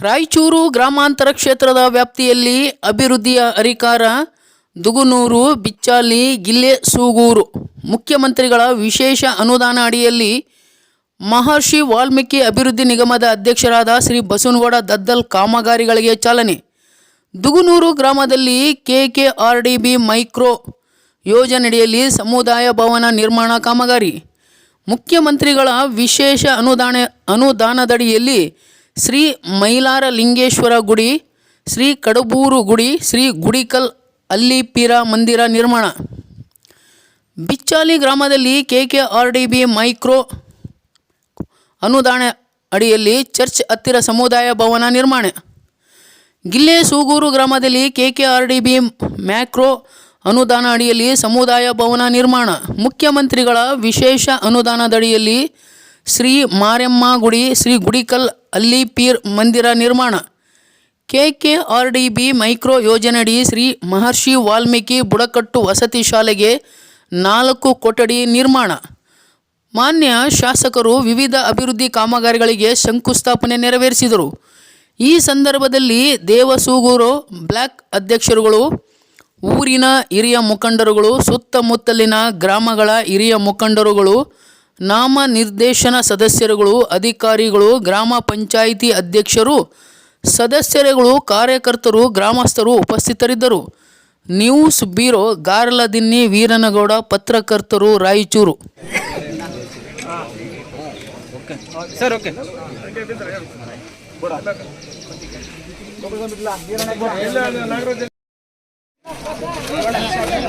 ರಾಯಚೂರು ಗ್ರಾಮಾಂತರ ಕ್ಷೇತ್ರದ ವ್ಯಾಪ್ತಿಯಲ್ಲಿ ಅಭಿವೃದ್ಧಿಯ ಅರಿಕಾರ ದುಗುನೂರು, ಬಿಚ್ಚಾಲಿ, ಗಿಲ್ಲೆ, ಸೂಗೂರು. ಮುಖ್ಯಮಂತ್ರಿಗಳ ವಿಶೇಷ ಅನುದಾನ ಅಡಿಯಲ್ಲಿ ಮಹರ್ಷಿ ವಾಲ್ಮೀಕಿ ಅಭಿವೃದ್ಧಿ ನಿಗಮದ ಅಧ್ಯಕ್ಷರಾದ ಶ್ರೀ ಬಸವನಗೌಡ ದದ್ದಲ್ ಕಾಮಗಾರಿಗಳಿಗೆ ಚಾಲನೆ. ದುಗುನೂರು ಗ್ರಾಮದಲ್ಲಿ ಕೆಕೆಆರ್ಡಿಬಿ ಮೈಕ್ರೋ ಯೋಜನೆಯಡಿಯಲ್ಲಿ ಸಮುದಾಯ ಭವನ ನಿರ್ಮಾಣ ಕಾಮಗಾರಿ. ಮುಖ್ಯಮಂತ್ರಿಗಳ ವಿಶೇಷ ಅನುದಾನ, ಅನುದಾನದಡಿಯಲ್ಲಿ ಶ್ರೀ ಮೈಲಾರ ಲಿಂಗೇಶ್ವರ ಗುಡಿ, ಶ್ರೀ ಕಡಬೂರು ಗುಡಿ, ಶ್ರೀ ಗುಡಿಕಲ್ ಅಲ್ಲಿಪೀರ ಮಂದಿರ ನಿರ್ಮಾಣ. ಬಿಚ್ಚಾಲಿ ಗ್ರಾಮದಲ್ಲಿ KK R D B micro ಅನುದಾನ ಅಡಿಯಲ್ಲಿ ಚರ್ಚ್ ಹತ್ತಿರ ಸಮುದಾಯ ಭವನ ನಿರ್ಮಾಣ. ಗಿಲ್ಲೆ ಸೂಗೂರು ಗ್ರಾಮದಲ್ಲಿ KK R D B macro ಅನುದಾನ ಅಡಿಯಲ್ಲಿ ಸಮುದಾಯ ಭವನ ನಿರ್ಮಾಣ. ಮುಖ್ಯಮಂತ್ರಿಗಳ ವಿಶೇಷ ಅನುದಾನದಡಿಯಲ್ಲಿ ಶ್ರೀ ಮಾರೆಮ್ಮ ಗುಡಿ, ಶ್ರೀ ಗುಡಿಕಲ್ ಅಲ್ಲಿ ಪೀರ್ ಮಂದಿರ ನಿರ್ಮಾಣ. K K R D B micro ಯೋಜನೆಯಡಿ ಶ್ರೀ ಮಹರ್ಷಿ ವಾಲ್ಮೀಕಿ ಬುಡಕಟ್ಟು ವಸತಿ ಶಾಲೆಗೆ ನಾಲ್ಕು ಕೊಠಡಿ ನಿರ್ಮಾಣ. ಮಾನ್ಯ ಶಾಸಕರು ವಿವಿಧ ಅಭಿವೃದ್ಧಿ ಕಾಮಗಾರಿಗಳಿಗೆ ಶಂಕುಸ್ಥಾಪನೆ ನೆರವೇರಿಸಿದರು. ಈ ಸಂದರ್ಭದಲ್ಲಿ ದೇವಸೂಗೂರು ಬ್ಲ್ಯಾಕ್ ಅಧ್ಯಕ್ಷರುಗಳು, ಊರಿನ ಹಿರಿಯ ಮುಖಂಡರುಗಳು, ಸುತ್ತಮುತ್ತಲಿನ ಗ್ರಾಮಗಳ ಹಿರಿಯ ಮುಖಂಡರುಗಳು ನಾಮ ನಿರ್ದೇಶನ ಸದಸ್ಯರುಗಳು ಅಧಿಕಾರಿಗಳು ಗ್ರಾಮ ಪಂಚಾಯಿತಿ ಅಧ್ಯಕ್ಷರು ಸದಸ್ಯರುಗಳು ಕಾರ್ಯಕರ್ತರು ಗ್ರಾಮಸ್ಥರು ಉಪಸ್ಥಿತರಿದ್ದರು. ನ್ಯೂಸ್ ಬ್ಯೂರೋ ಗಾರ್ಲದಿನ್ನಿ ವೀರನಗೌಡ ಪತ್ರಕರ್ತರು ರಾಯಚೂರು. ಸರ್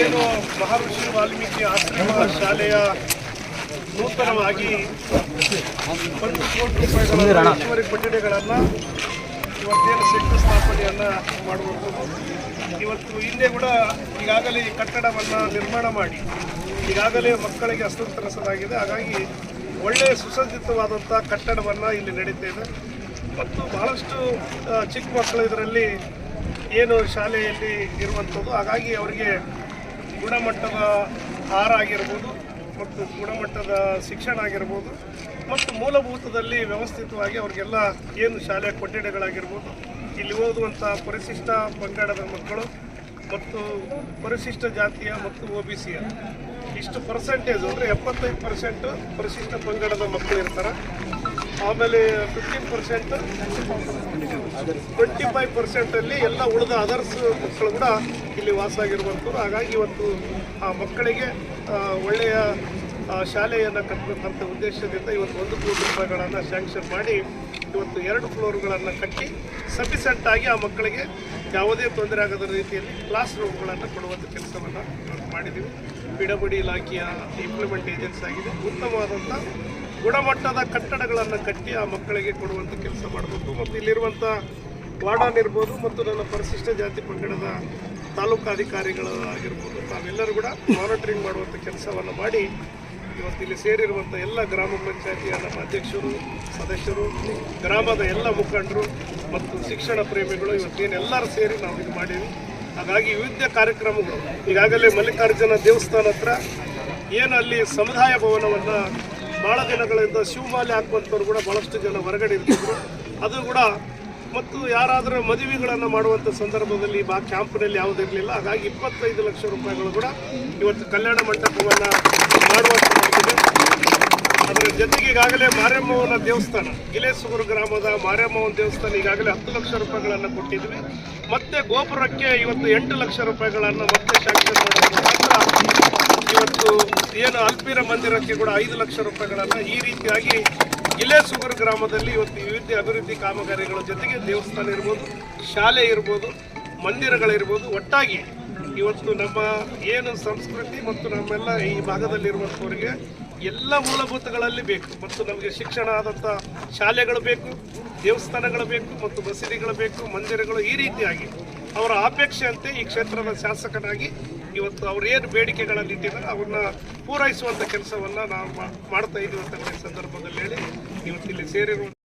ಏನು ಮಹರ್ಷಿ ವಾಲ್ಮೀಕಿ ಆಶ್ರಮ ಶಾಲೆಯ ನೂತನವಾಗಿ ಒಂದು ಕೋಟಿ ರೂಪಾಯಿಗಳ ಹೆಚ್ಚುವರಿ ಕೊಠಡಿಗಳನ್ನು ಇವತ್ತೇನು ಶಂಕುಸ್ಥಾಪನೆಯನ್ನು ಮಾಡುವಂಥದ್ದು. ಇವತ್ತು ಹಿಂದೆ ಕೂಡ ಈಗಾಗಲೇ ಈ ಕಟ್ಟಡವನ್ನು ನಿರ್ಮಾಣ ಮಾಡಿ, ಈಗಾಗಲೇ ಮಕ್ಕಳಿಗೆ ಹಸ್ತಾಂತರಿಸಲಾಗಿದೆ ಹಾಗಾಗಿ ಒಳ್ಳೆಯ ಸುಸಜ್ಜಿತವಾದಂಥ ಕಟ್ಟಡವನ್ನು ಇಲ್ಲಿ ನಡೀತಾ ಮತ್ತು ಬಹಳಷ್ಟು ಚಿಕ್ಕ ಮಕ್ಕಳು ಇದರಲ್ಲಿ ಏನು ಶಾಲೆಯಲ್ಲಿ ಇರುವಂಥದ್ದು, ಹಾಗಾಗಿ ಅವರಿಗೆ ಗುಣಮಟ್ಟದ ಆಹಾರ ಆಗಿರ್ಬೋದು ಮತ್ತು ಗುಣಮಟ್ಟದ ಶಿಕ್ಷಣ ಆಗಿರ್ಬೋದು ಮತ್ತು ಮೂಲಭೂತದಲ್ಲಿ ವ್ಯವಸ್ಥಿತವಾಗಿ ಅವ್ರಿಗೆಲ್ಲ ಏನು ಶಾಲೆಯ ಕೊಠಡಿಗಳಾಗಿರ್ಬೋದು, ಇಲ್ಲಿ ಓದುವಂಥ ಪರಿಶಿಷ್ಟ ಪಂಗಡದ ಮಕ್ಕಳು ಮತ್ತು ಪರಿಶಿಷ್ಟ ಜಾತಿಯ ಮತ್ತು ಒ ಬಿ ಸಿಯ ಇಷ್ಟು ಪರ್ಸೆಂಟೇಜ್ ಅಂದರೆ ಎಪ್ಪತ್ತೈದು ಪರ್ಸೆಂಟು ಪರಿಶಿಷ್ಟ ಪಂಗಡದ ಮಕ್ಕಳು ಇರ್ತಾರೆ. ಆಮೇಲೆ ಫಿಫ್ಟೀನ್ ಪರ್ಸೆಂಟ್ ಟ್ವೆಂಟಿ ಫೈವ್ ಪರ್ಸೆಂಟಲ್ಲಿ ಎಲ್ಲ ಉಳಿದ ಅದರ್ಸ್ ಮಕ್ಕಳು ಕೂಡ ಇಲ್ಲಿ ವಾಸ ಆಗಿರುವಂಥದ್ದು ಹಾಗಾಗಿ ಇವತ್ತು ಆ ಮಕ್ಕಳಿಗೆ ಒಳ್ಳೆಯ ಶಾಲೆಯನ್ನು ಕಟ್ಟಬೇಕಂತ ಉದ್ದೇಶದಿಂದ ಇವತ್ತು ಒಂದು ಕೋಟಿ ರೂಪಾಯಿಗಳನ್ನು ಸ್ಯಾಂಕ್ಷನ್ ಮಾಡಿ ಇವತ್ತು ಎರಡು ಫ್ಲೋರ್ಗಳನ್ನು ಕಟ್ಟಿ ಸಫಿಸೆಂಟ್ ಆಗಿ ಆ ಮಕ್ಕಳಿಗೆ ಯಾವುದೇ ತೊಂದರೆ ಆಗದ ರೀತಿಯಲ್ಲಿ ಕ್ಲಾಸ್ ರೂಮ್ಗಳನ್ನು ಕೊಡುವಂಥ ಕೆಲಸವನ್ನು ಮಾಡಿದ್ದೀವಿ ಪಿಡಬಡಿ ಇಲಾಖೆಯ ಇಂಪ್ಲಿಮೆಂಟ್ ಏಜೆನ್ಸಿ ಆಗಿದೆ. ಉತ್ತಮವಾದಂಥ ಗುಣಮಟ್ಟದ ಕಟ್ಟಡಗಳನ್ನು ಕಟ್ಟಿ ಆ ಮಕ್ಕಳಿಗೆ ಕೊಡುವಂಥ ಕೆಲಸ ಮಾಡಬೇಕು. ಮತ್ತು ಇಲ್ಲಿರುವಂಥ ವಾರ್ಡನ್ ಇರ್ಬೋದು ಮತ್ತು ನನ್ನ ಪರಿಶಿಷ್ಟ ಜಾತಿ ಪಂಗಡದ ತಾಲೂಕಾಧಿಕಾರಿಗಳು ಆಗಿರ್ಬೋದು, ತಾವೆಲ್ಲರೂ ಕೂಡ ಮಾನಿಟರಿಂಗ್ ಮಾಡುವಂಥ ಕೆಲಸವನ್ನು ಮಾಡಿ ಇವತ್ತು ಇಲ್ಲಿ ಸೇರಿರುವಂಥ ಎಲ್ಲ ಗ್ರಾಮ ಪಂಚಾಯತಿಯ ನಮ್ಮ ಅಧ್ಯಕ್ಷರು, ಸದಸ್ಯರು, ಗ್ರಾಮದ ಎಲ್ಲ ಮುಖಂಡರು ಮತ್ತು ಶಿಕ್ಷಣ ಪ್ರೇಮಿಗಳು ಇವತ್ತೇನೆಲ್ಲರೂ ಸೇರಿ ನಾವು ಇದು ಮಾಡಿದ್ವಿ. ಹಾಗಾಗಿ ವಿವಿಧ ಕಾರ್ಯಕ್ರಮಗಳು, ಈಗಾಗಲೇ ಮಲ್ಲಿಕಾರ್ಜುನ ದೇವಸ್ಥಾನ ಹತ್ರ ಏನು ಅಲ್ಲಿ ಸಮುದಾಯ ಭವನವನ್ನು ಭಾಳ ದಿನಗಳಿಂದ ಶಿವಮಾಲೆ ಹಾಕುವಂಥವ್ರು ಕೂಡ ಭಾಳಷ್ಟು ಜನ ಹೊರಗಡೆ ಇರ್ತಿದ್ರು. ಅದು ಕೂಡ ಮತ್ತು ಯಾರಾದರೂ ಮದುವೆಗಳನ್ನು ಮಾಡುವಂಥ ಸಂದರ್ಭದಲ್ಲಿ ಬಾ ಕ್ಯಾಂಪ್ನಲ್ಲಿ ಯಾವುದಿರಲಿಲ್ಲ ಹಾಗಾಗಿ ಇಪ್ಪತ್ತೈದು ಲಕ್ಷ ರೂಪಾಯಿಗಳು ಕೂಡ ಇವತ್ತು ಕಲ್ಯಾಣ ಮಂಟಪವನ್ನು ಮಾಡುವಂಥದ್ದಾಗಿದೆ. ಅದರ ಜೊತೆಗೆ ಈಗಾಗಲೇ ಮಾರಮ್ಮವನ ದೇವಸ್ಥಾನ ಗಿಲೇಸುಗುರು ಗ್ರಾಮದ ಮಾರಮ್ಮವನ ದೇವಸ್ಥಾನ ಈಗಾಗಲೇ ಹತ್ತು ಲಕ್ಷ ರೂಪಾಯಿಗಳನ್ನು ಕೊಟ್ಟಿದ್ವಿ. ಮತ್ತೆ ಗೋಪುರಕ್ಕೆ ಇವತ್ತು ಎಂಟು ಲಕ್ಷ ರೂಪಾಯಿಗಳನ್ನು ಮತ್ತೆ ಶಾಂಕ್ಷನ್ ಇವತ್ತು ಏನು ಅಲ್ಪೀರ ಮಂದಿರಕ್ಕೆ ಕೂಡ ಐದು ಲಕ್ಷ ರೂಪಾಯಿಗಳನ್ನು ಈ ರೀತಿಯಾಗಿ ಗಿಲೇಸುಗುರು ಗ್ರಾಮದಲ್ಲಿ ಇವತ್ತು ವಿವಿಧ ಅಭಿವೃದ್ಧಿ ಕಾಮಗಾರಿಗಳ ಜೊತೆಗೆ ದೇವಸ್ಥಾನ ಇರ್ಬೋದು, ಶಾಲೆ ಇರ್ಬೋದು, ಮಂದಿರಗಳಿರ್ಬೋದು, ಒಟ್ಟಾಗಿ ಇವತ್ತು ನಮ್ಮ ಏನು ಸಂಸ್ಕೃತಿ ಮತ್ತು ನಮ್ಮೆಲ್ಲ ಈ ಭಾಗದಲ್ಲಿರುವಂಥವ್ರಿಗೆ ಎಲ್ಲ ಮೂಲಭೂತಗಳಲ್ಲಿ ಬೇಕು. ಮತ್ತು ನಮಗೆ ಶಿಕ್ಷಣ ಆದಂಥ ಶಾಲೆಗಳು ಬೇಕು, ದೇವಸ್ಥಾನಗಳು ಬೇಕು, ಮತ್ತು ಮಸೀದಿಗಳು ಬೇಕು, ಮಂದಿರಗಳು ಈ ರೀತಿಯಾಗಿ ಅವರ ಅಪೇಕ್ಷೆಯಂತೆ ಈ ಕ್ಷೇತ್ರದ ಶಾಸಕನಾಗಿ ಇವತ್ತು ಅವ್ರು ಏನು ಬೇಡಿಕೆಗಳನ್ನು ಇಟ್ಟಿದ್ದಾರೆ ಅವನ್ನ ಪೂರೈಸುವಂಥ ಕೆಲಸವನ್ನು ನಾವು ಮಾಡ್ತಾ ಇದ್ದೀವಿ ಅಂತ ಸಂದರ್ಭದಲ್ಲಿ ಹೇಳಿ ಇವತ್ತು ಇಲ್ಲಿ ಸೇರಿರುವ